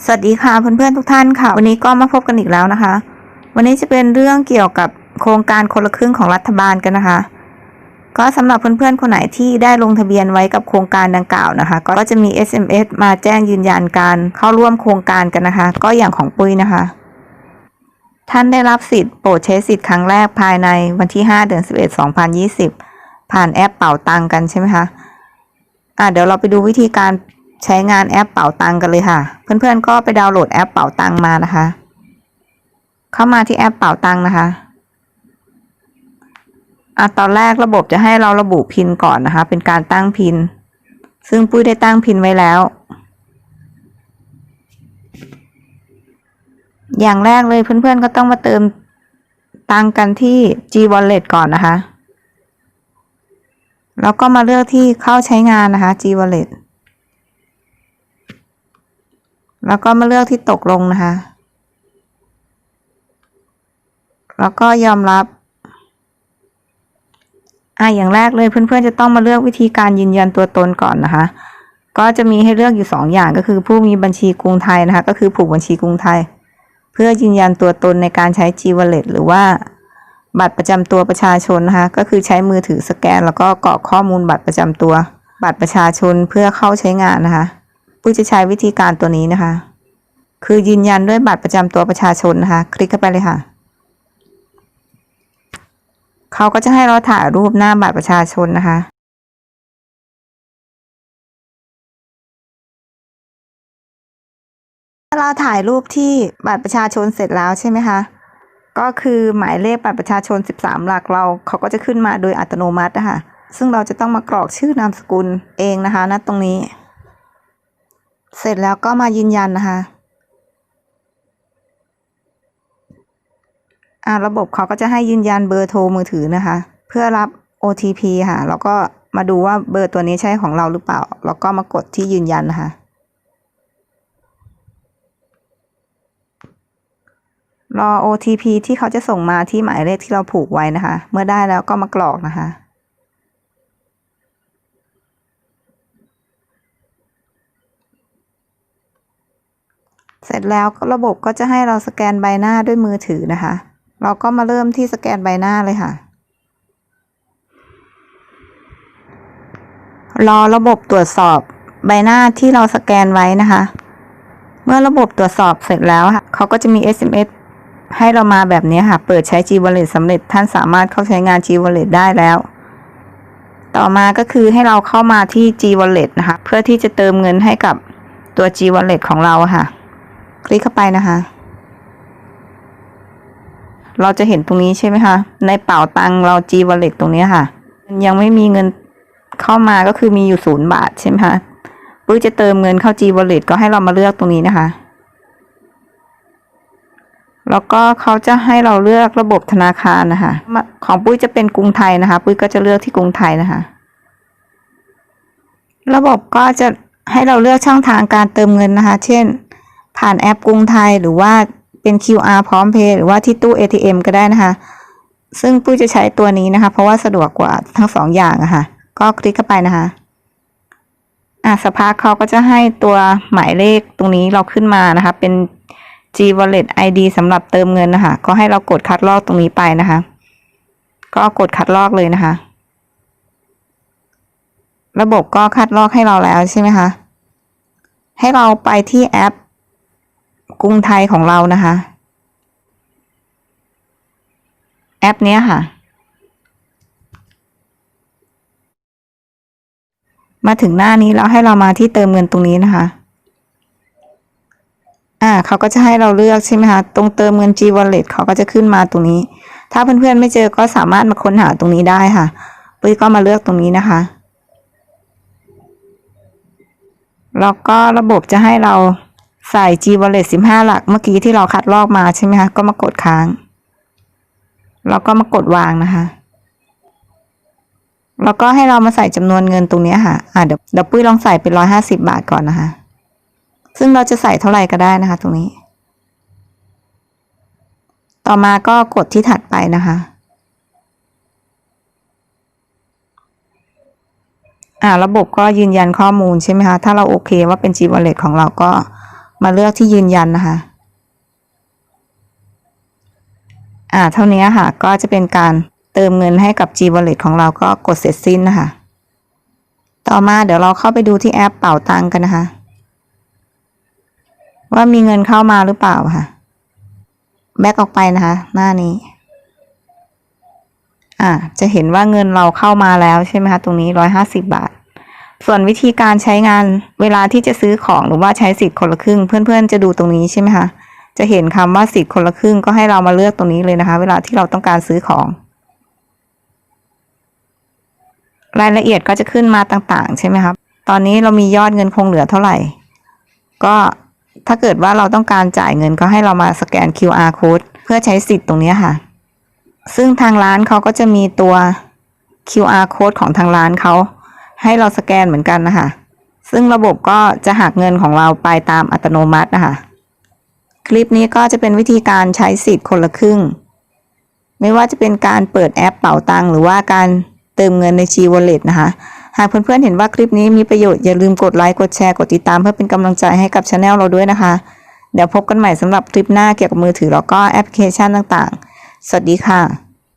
สวัสดีค่ะเพื่อนๆทุกท่านค่ะ วันนี้ก็มาพบกันอีกแล้วนะคะ วันนี้จะเป็นเรื่องเกี่ยวกับโครงการคนละครึ่งของรัฐบาลกันนะคะ ก็สำหรับเพื่อนๆคนไหนที่ได้ลงทะเบียนไว้กับโครงการดังกล่าวนะคะ ก็จะมี SMS มาแจ้งยืนยันการเข้าร่วมโครงการกันนะคะ ก็อย่างของปุ้ยนะคะ ท่านได้รับสิทธิ์โปรดใช้สิทธิ์ครั้งแรกภายในวันที่ 5 เดือน 11 2020 ผ่านแอปเป่าตังกันใช่ไหมคะอะเดี๋ยวเราไปดูวิธีการ ใช้งานแอปเป๋าตังกันเลยค่ะ เพื่อนๆก็ไปดาวน์โหลดแอปเป๋าตังมานะคะ เข้ามาที่แอปเป๋าตังนะคะอะตอนแรกระบบจะให้เราระบุพินก่อนนะคะ เป็นการตั้งพิน ซึ่งปุ้ยได้ตั้งพินไว้แล้ว อย่างแรกเลยเพื่อนๆก็ต้องมาเติมตังกันที่ G Wallet ก่อนนะคะ แล้วก็มาเลือกที่เข้าใช้งานนะคะ G Wallet แล้วก็มาเลือกที่ตกลงนะคะ แล้วก็ยอมรับอะอย่างแรกเลยเพื่อนๆจะต้องมาเลือกวิธีการยืนยันตัวตนก่อนนะคะ ก็จะมีให้เลือกอยู่สองอย่างก็คือผู้มีบัญชีกรุงไทยนะคะ ก็คือผูกบัญชีกรุงไทย เพื่อยืนยันตัวตนในการใช้ G Wallet หรือว่าบัตรประจำตัวประชาชนนะคะ ก็คือใช้มือถือสแกน แล้วก็กรอกข้อมูลบัตรประจำตัว บัตรประชาชนเพื่อเข้าใช้งานนะคะ ปุ้ยจะใช้วิธีการตัวนี้นะคะ คือยืนยันด้วยบัตรประจำตัวประชาชนนะคะ คลิกเข้าไปเลยค่ะเขาก็จะให้เราถ่ายรูปหน้าบัตรประชาชนนะคะถ้าเราถ่ายรูปที่บัตรประชาชนเสร็จแล้วใช่ไหมคะ ก็คือหมายเลขบัตรประชาชน 13 หลักเราเขาก็จะขึ้นมาโดยอัตโนมัตินะคะซึ่งเราจะต้องมากรอกชื่อนามสกุลเองนะคะณตรงนี้ เสร็จแล้วก็มายืนยันนะคะอ่าระบบเขาก็จะให้ยืนยันเบอร์โทรมือถือนะคะ เพื่อรับ OTP ค่ะ แล้วก็มาดูว่าเบอร์ตัวนี้ใช่ของเราหรือเปล่า แล้วก็มากดที่ยืนยันนะคะ รอ OTP ที่เขาจะส่งมาที่หมายเลขที่เราผูกไว้นะคะ เมื่อได้แล้วก็มากรอกนะคะ เสร็จแล้วระบบก็จะให้เราสแกนใบหน้าด้วยมือถือนะคะ เราก็มาเริ่มที่สแกนใบหน้าเลยค่ะ รอระบบตรวจสอบใบหน้าที่เราสแกนไว้นะคะ เมื่อระบบตรวจสอบเสร็จแล้วค่ะเขาก็จะมี SMS ให้เรามาแบบนี้ค่ะ เปิดใช้ G Wallet สำเร็จ ท่านสามารถเข้าใช้งาน G Wallet ได้แล้ว ต่อมาก็คือให้เราเข้ามาที่ G Wallet นะคะ เพื่อที่จะเติมเงินให้กับตัว G Wallet ของเราค่ะ คลิกเข้าไปนะคะ เราจะเห็นตรงนี้ใช่ไหมคะ ในเป๋าตังเรา G Wallet ตรงนี้ค่ะ ยังไม่มีเงินเข้ามาก็คือมีอยู่ศูนย์บาทใช่ไหมคะปุ้ยจะเติมเงินเข้า G Wallet ก็ให้เรามาเลือกตรงนี้นะคะ แล้วก็เขาจะให้เราเลือกระบบธนาคารนะคะ ของปุ้ยจะเป็นกรุงไทยนะคะ ปุ้ยก็จะเลือกที่กรุงไทยนะคะ ระบบก็จะให้เราเลือกช่องทางการเติมเงินนะคะ เช่น ผ่านแอปกรุงไทยหรือว่าเป็น QR พร้อมเพย์หรือว่าที่ตู้ ATM ก็ได้นะคะ ซึ่งปุ้ยจะใช้ตัวนี้นะคะ เพราะว่าสะดวกกว่าทั้งสองอย่างอะคะ่ะ ก็คลิกเข้าไปนะคะอะสภาเขาก็จะให้ตัวหมายเลขตรงนี้เราขึ้นมานะคะ เป็น G Wallet ID สำหรับเติมเงินนะคะ ก็ให้เรากดคัดลอกตรงนี้ไปนะคะ ก็กดคัดลอกเลยนะคะ ระบบก็คัดลอกให้เราแล้วใช่ไหมคะ ให้เราไปที่แอป กรุงไทยของเรานะคะ แอปเนี้ยค่ะ มาถึงหน้านี้แล้วให้เรามาที่เติมเงินตรงนี้นะคะ อ่าเขาก็จะให้เราเลือกใช่ไหมคะ ตรงเติมเงิน G Wallet เขาก็จะขึ้นมาตรงนี้ ถ้าเพื่อนๆไม่เจอก็สามารถมาค้นหาตรงนี้ได้ค่ะปุ้ยก็มาเลือกตรงนี้นะคะแล้วก็ระบบจะให้เรา ใส่ G Wallet 15 หลักเมื่อกี้ที่เราคัดลอกมาใช่ไหมคะ ก็มากดค้าง แล้วก็มากดวางนะคะ แล้วก็ให้เรามาใส่จำนวนเงินตรงนี้ค่ะ อ่าเดี๋ยวเดี๋ยวปุ้ยลองใส่เป็นร้อยห้าสิบาทก่อนนะคะ ซึ่งเราจะใส่เท่าไหร่ก็ได้นะคะ ตรงนี้ ต่อมาก็กดที่ถัดไปนะคะอ่าระบบก็ยืนยันข้อมูลใช่ไหมคะ ถ้าเราโอเคว่าเป็น G Wallet ของเราก็ มาเลือกที่ยืนยันนะคะ อ่า เท่านี้ค่ะ ก็จะเป็นการเติมเงินให้กับ G Wallet ของเราก็กดเสร็จสิ้นนะคะ ต่อมาเดี๋ยวเราเข้าไปดูที่แอปเป่าตังกันนะคะ ว่ามีเงินเข้ามาหรือเปล่าค่ะ แบกออกไปนะคะ หน้านี้ อ่า จะเห็นว่าเงินเราเข้ามาแล้วใช่ไหมคะ ตรงนี้ร้อยห้าสิบบาท ส่วนวิธีการใช้งานเวลาที่จะซื้อของหรือว่าใช้สิทธิ์คนละครึ่ง เพื่อนๆ จะดูตรงนี้ใช่ไหมคะจะเห็นคำว่าสิทธิ์คนละครึ่งก็ให้เรามาเลือกตรงนี้เลยนะคะ เวลาที่เราต้องการซื้อของ รายละเอียดก็จะขึ้นมาต่างๆ ใช่ไหมครับ ตอนนี้เรามียอดเงินคงเหลือเท่าไหร่ ก็ถ้าเกิดว่าเราต้องการจ่ายเงินก็ให้เรามาสแกน QR code เพื่อใช้สิทธิ์ตรงนี้ค่ะ ซึ่งทางร้านเขาก็จะมีตัว QR code ของทางร้านเขา ให้เราสแกนเหมือนกันนะคะ ซึ่งระบบก็จะหักเงินของเราไปตามอัตโนมัตินะคะ คลิปนี้ก็จะเป็นวิธีการใช้สิทธิ์คนละครึ่ง ไม่ว่าจะเป็นการเปิดแอปเป๋าตังหรือว่าการเติมเงินใน G Wallet นะคะ หากเพื่อนๆเห็นว่าคลิปนี้มีประโยชน์อย่าลืมกดไลค์กดแชร์กดติดตามเพื่อเป็นกำลังใจให้กับช anel เราด้วยนะคะ เดี๋ยวพบกันใหม่สำหรับคลิปหน้าเกี่ยวกับมือถือแล้วก็แอปพลิเคชันต่างๆ สวัสดีค่ะ